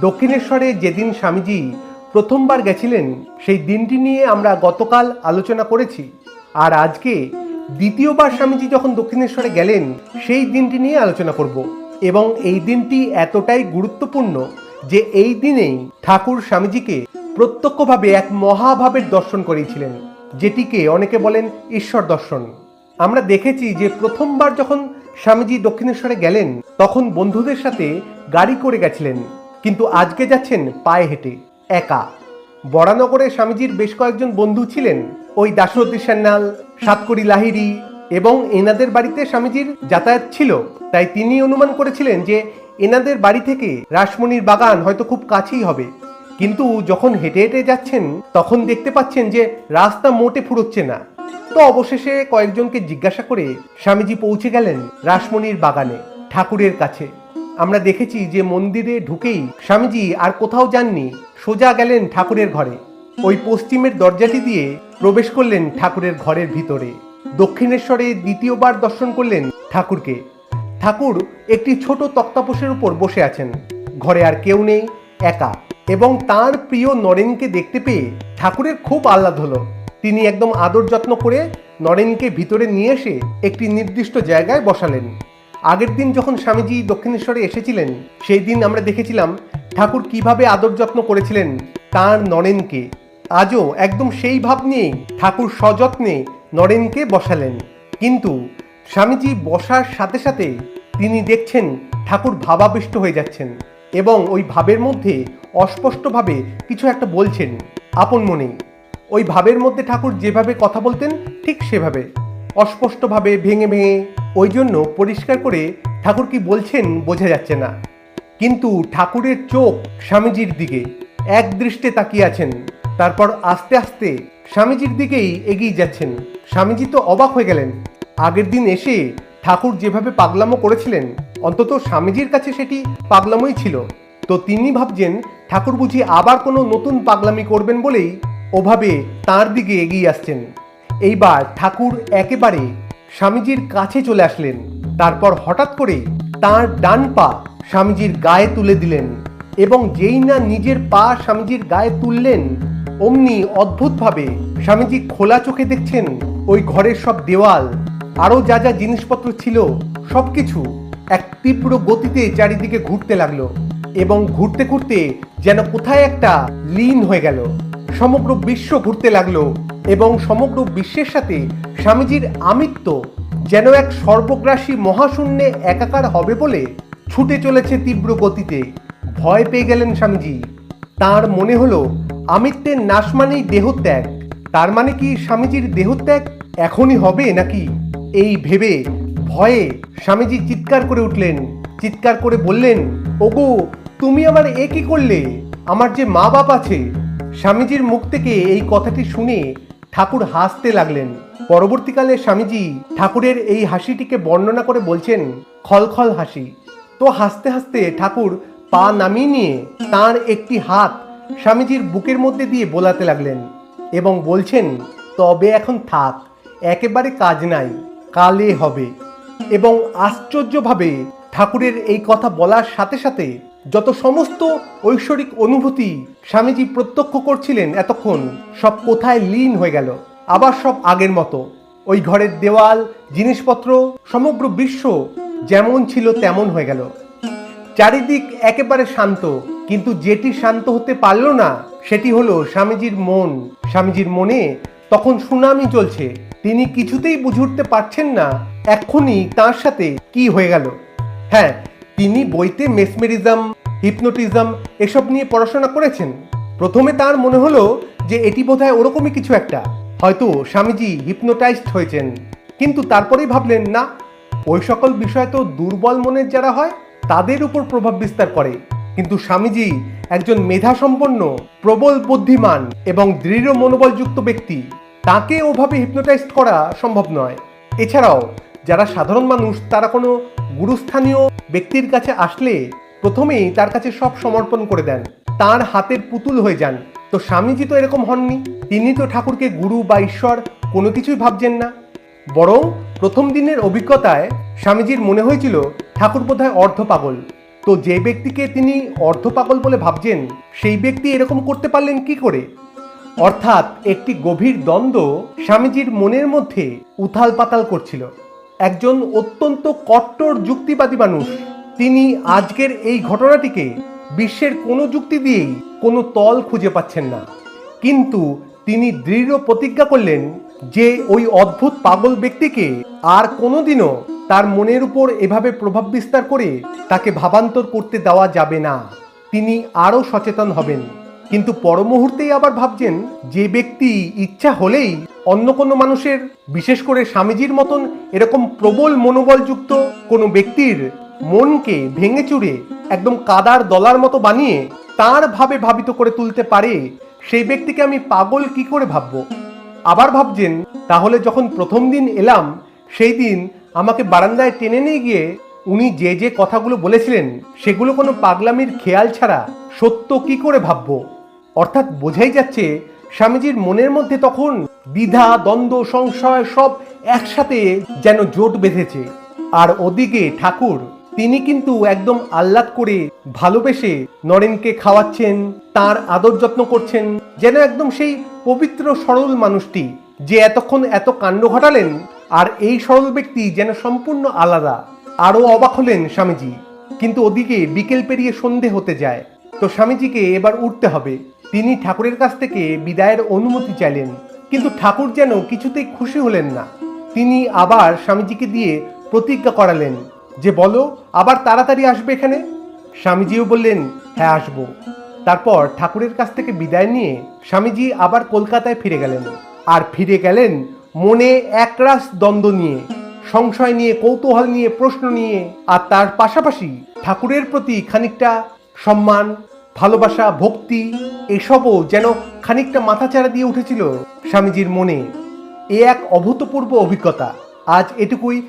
দক্ষিণেশ্বরে যেদিন স্বামীজি প্রথমবার গেছিলেন, সেই দিনটি নিয়ে আমরা গতকাল আলোচনা করেছি। আর আজকে দ্বিতীয়বার স্বামীজি যখন দক্ষিণেশ্বরে গেলেন, সেই দিনটি নিয়ে আলোচনা করব। এবং এই দিনটি এতটাই গুরুত্বপূর্ণ যে এই দিনেই ঠাকুর স্বামীজিকে প্রত্যক্ষভাবে এক মহাভাবের দর্শন করিয়েছিলেন, যেটিকে অনেকে বলেন ঈশ্বর দর্শন। আমরা দেখেছি যে প্রথমবার যখন স্বামীজি দক্ষিণেশ্বরে গেলেন, তখন বন্ধুদের সাথে গাড়ি করে গেছিলেন। কিন্তু আজকে যাচ্ছেন পায়ে হেঁটে, একা। বরানগরে স্বামীজির বেশ কয়েকজন বন্ধু ছিলেন। ওই দাশরথী সান্যাল সাতকড়ি লাহিড়ি এবং এনাদের বাড়িতে স্বামীজির যাতায়াত ছিল। তাই তিনি অনুমান করেছিলেন যে এনাদের বাড়ি থেকে রাসমণির বাগান হয়তো খুব কাছেই হবে। কিন্তু যখন হেঁটে হেঁটে যাচ্ছেন, তখন দেখতে পাচ্ছেন যে রাস্তা মোটে ফুরোচ্ছে না। তো অবশেষে কয়েকজনকে জিজ্ঞাসা করে স্বামীজি পৌঁছে গেলেন রাসমণির বাগানে, ঠাকুরের কাছে। আমরা দেখেছি যে মন্দিরে ঢুকেই স্বামীজি আর কোথাও যাননি, সোজা গেলেন ঠাকুরের ঘরে। ওই পশ্চিমের দরজাটি দিয়ে প্রবেশ করলেন ঠাকুরের ঘরের ভিতরে। দক্ষিণেশ্বরে দ্বিতীয়বার দর্শন করলেন ঠাকুরকে। ঠাকুর একটি ছোট তক্তাপোষের উপর বসে আছেন। ঘরে আর কেউ নেই, একা। এবং তার প্রিয় নরেনকে দেখতে পেয়ে ঠাকুরের খুব আহ্লাদ হলো। তিনি একদম আদর যত্ন করে নরেনকে ভিতরে নিয়ে এসে একটি নির্দিষ্ট জায়গায় বসালেন। আগের দিন যখন স্বামীজি দক্ষিণেশ্বরে এসেছিলেন, সেই দিন আমরা দেখেছিলাম ঠাকুর কীভাবে আদর যত্ন করেছিলেন তার নরেনকে। আজও একদম সেই ভাব নিয়েই ঠাকুর সযত্নে নরেনকে বসালেন। কিন্তু স্বামীজি বসার সাথে সাথে তিনি দেখছেন ঠাকুর ভাবাবিষ্ট হয়ে যাচ্ছেন এবং ওই ভাবের মধ্যে অস্পষ্টভাবে কিছু একটা বলছেন আপন মনে। ওই ভাবের মধ্যে ঠাকুর যেভাবে কথা বলতেন ঠিক সেভাবে। অস্পষ্টভাবে ভেঙে ভেঙে ওই জন্য পরিষ্কার করে ঠাকুর কি বলছেন বোঝা যাচ্ছে না। কিন্তু ঠাকুরের চোখ স্বামীজির দিকে, এক দৃষ্টে তাকিয়ে আছেন, তারপর আস্তে আস্তে স্বামীজির দিকেই এগিয়ে যাচ্ছেন। স্বামীজি তো অবাক হয়ে গেলেন। আগের দিন এসে ঠাকুর যেভাবে পাগলামো করেছিলেন, অন্তত স্বামীজির কাছে সেটি পাগলামোই ছিল। তো তিনি ভাবছেন, ঠাকুর বুঝি আবার কোনো নতুন পাগলামি করবেন বলেই ওভাবে তার দিকে এগিয়ে আসছেন। এইবার ঠাকুর একেবারে স্বামীজির কাছে চলে আসলেন। তারপর হঠাৎ করে তার ডান পা স্বামীজির গায়ে তুলে দিলেন এবং যেই না নিজের পা স্বামীজির গায়ে তুললেন, অমনি অদ্ভুতভাবে স্বামীজি খোলা চোখে দেখছেন ওই ঘরের সব দেওয়াল। আরও যা যা জিনিসপত্র ছিল, সবকিছু এক তীব্র গতিতে চারিদিকে ঘুরতে লাগল এবং ঘুরতে ঘুরতে যেন কোথায় একটা লীন হয়ে গেল। সমগ্র বিশ্ব ঘুরতে লাগল এবং সমগ্র বিশ্বের সাথে স্বামীজির আমিত্ব যেন এক সর্বগ্রাসী মহাশূন্যে একাকার হবে বলে ছুটে চলেছে তীব্র গতিতে। ভয় পেয়ে গেলেন স্বামীজি। তার মনে হলো, আমিত্বের নাশ মানেই দেহত্যাগ। তার মানে কি স্বামীজির দেহত্যাগ এখনই হবে নাকি? এই ভেবে ভয়ে স্বামীজি চিৎকার করে উঠলেন। চিৎকার করে বললেন, ওগো, তুমি আমার এ কি করলে? আমার যে মা বাপ আছে। স্বামীজির মুখ থেকে এই কথাটি শুনে ঠাকুর হাসতে লাগলেন। পরবর্তীকালে স্বামীজি ঠাকুরের এই হাসিটিকে বর্ণনা করে বলছেন, খলখল হাসি। তো হাসতে হাসতে ঠাকুর পা নামিয়ে নিয়ে তার একটি হাত স্বামীজির বুকের মধ্যে দিয়ে বোলাতে লাগলেন এবং বলছেন, তবে এখন থাক, একেবারে কাজ নাই কালে হবে। এবং আশ্চর্যভাবে ঠাকুরের এই কথা বলার সাথে সাথে যত সমস্ত ঐশ্বরিক অনুভূতি স্বামীজি প্রত্যক্ষ করছিলেন, এতক্ষণ সব কোথায় লীন হয়ে গেল। আবার সব আগের মতো। ওই ঘরের দেওয়াল, জিনিসপত্র, সমগ্র বিশ্ব যেমন ছিল তেমন হয়ে গেল। চারিদিক একেবারে শান্ত, কিন্তু যেটি শান্ত হতে পারল না, সেটি হলো স্বামীজির মন। স্বামীজির মনে তখন সুনামি চলছে। তিনি কিছুতেই বুঝে উঠতে পারছেন না এক্ষুনি তার সাথে কি হয়ে গেল। হ্যাঁ তিনি বইতে মেসমেরিজম হিপনোটিজম, এসব নিয়ে পড়াশোনা করেছেন। প্রথমে তার মনে হলো যে এটি বোধহয় ওরকমই কিছু একটা। হয়তো স্বামীজি হিপনোটাইজড হয়েছেন। কিন্তু তারপরেই ভাবলেন, না, ওই সকল বিষয় তো দুর্বল মনের যারা হয়, তাদের উপর প্রভাব বিস্তার করে। কিন্তু স্বামীজি একজন মেধাসম্পন্ন, প্রবল বুদ্ধিমান এবং দৃঢ় মনোবলযুক্ত ব্যক্তি। তাকে ওভাবে হিপনোটাইজ করা সম্ভব নয়। এছাড়াও, যারা সাধারণ মানুষ, তারা কোনো গুরুস্থানীয় ব্যক্তির কাছে আসলে প্রথমেই তার কাছে সব সমর্পণ করে দেন। তার হাতের পুতুল হয়ে যান। তো স্বামীজি তো এরকম হননি। তিনি তো ঠাকুরকে গুরু বা ঈশ্বর কোনো কিছুই ভাবছেন না। বরং প্রথম দিনের অভিজ্ঞতায় স্বামীজির মনে হয়েছিল, ঠাকুর বোধহয় অর্ধ পাগল। তো যে ব্যক্তিকে তিনি অর্ধপাগল বলে ভাবছেন, সেই ব্যক্তি এরকম করতে পারলেন কি করে? অর্থাৎ একটি গভীর দ্বন্দ্ব স্বামীজির মনের মধ্যে উথাল পাতাল করছিল। একজন অত্যন্ত কট্টর যুক্তিবাদী মানুষ। তিনি আজকের এই ঘটনাটিকে বিশ্বের কোনো যুক্তি দিয়েই কোনো তল খুঁজে পাচ্ছেন না। কিন্তু তিনি দৃঢ় প্রতিজ্ঞা করলেন যে ওই অদ্ভুত পাগল ব্যক্তিকে আর কোনোদিনও তার মনের উপর এভাবে প্রভাব বিস্তার করে তাকে ভাবান্তর করতে দেওয়া যাবে না। তিনি আরও সচেতন হবেন। কিন্তু পর মুহূর্তেই আবার ভাবছেন যে ব্যক্তি ইচ্ছা হলেই অন্য কোনো মানুষের, বিশেষ করে স্বামীজির মতন এরকম প্রবল মনোবলযুক্ত কোনো ব্যক্তির মনকে ভেঙে চুরে একদম কাদার দলার মতো বানিয়ে তার ভাবে ভাবিত করে তুলতে পারে সেই ব্যক্তিকে আমি পাগল কি করে ভাববো? আবার ভাবছেন, তাহলে যখন প্রথম দিন এলাম, সেই দিন আমাকে বারান্দায় টেনে নিয়ে গিয়ে উনি যে যে কথাগুলো বলেছিলেন, সেগুলো কোনো পাগলামির খেয়াল ছাড়া সত্য কি করে ভাববো? অর্থাৎ বোঝাই যাচ্ছে, স্বামীজির মনের মধ্যে তখন দ্বিধা, দ্বন্দ্ব, সংশয় সব একসাথে যেন জোট বেঁধেছে। আর ওদিকে ঠাকুর তিনি কিন্তু একদম আহ্লাদ করে ভালোবেসে নরেনকে খাওয়াচ্ছেন, তার আদর যত্ন করছেন, যেন একদম সেই পবিত্র সরল মানুষটি যে এতক্ষণ এত কাণ্ড ঘটালেন আর এই সরল ব্যক্তি যেন সম্পূর্ণ আলাদা। আরও অবাক হলেন স্বামীজি। কিন্তু ওদিকে বিকেল পেরিয়ে সন্ধে হতে যায়। তো স্বামীজিকে এবার উঠতে হবে। তিনি ঠাকুরের কাছ থেকে বিদায়ের অনুমতি চাইলেন। কিন্তু ঠাকুর যেন কিছুতেই খুশি হলেন না। তিনি আবার স্বামীজিকে দিয়ে প্রতিজ্ঞা করালেন। যে বলো, আবার তাড়াতাড়ি আসবে এখানে? স্বামীজিও বললেন হ্যাঁ আসব। তারপর ঠাকুরের কাছ থেকে বিদায় নিয়ে স্বামীজি আবার কলকাতায় ফিরে গেলেন। আর ফিরে গেলেন মনে একরাশ দ্বন্দ্ব নিয়ে, সংশয় নিয়ে, কৌতূহল নিয়ে, প্রশ্ন নিয়ে, আর তার পাশাপাশি ঠাকুরের প্রতি খানিকটা সম্মান, ভালোবাসা, ভক্তি, এসবও যেন খানিকটা মাথাচাড়া দিয়ে উঠেছিল স্বামীজির মনে। এ এক অভূতপূর্ব অভিজ্ঞতা। আজ এটুকুই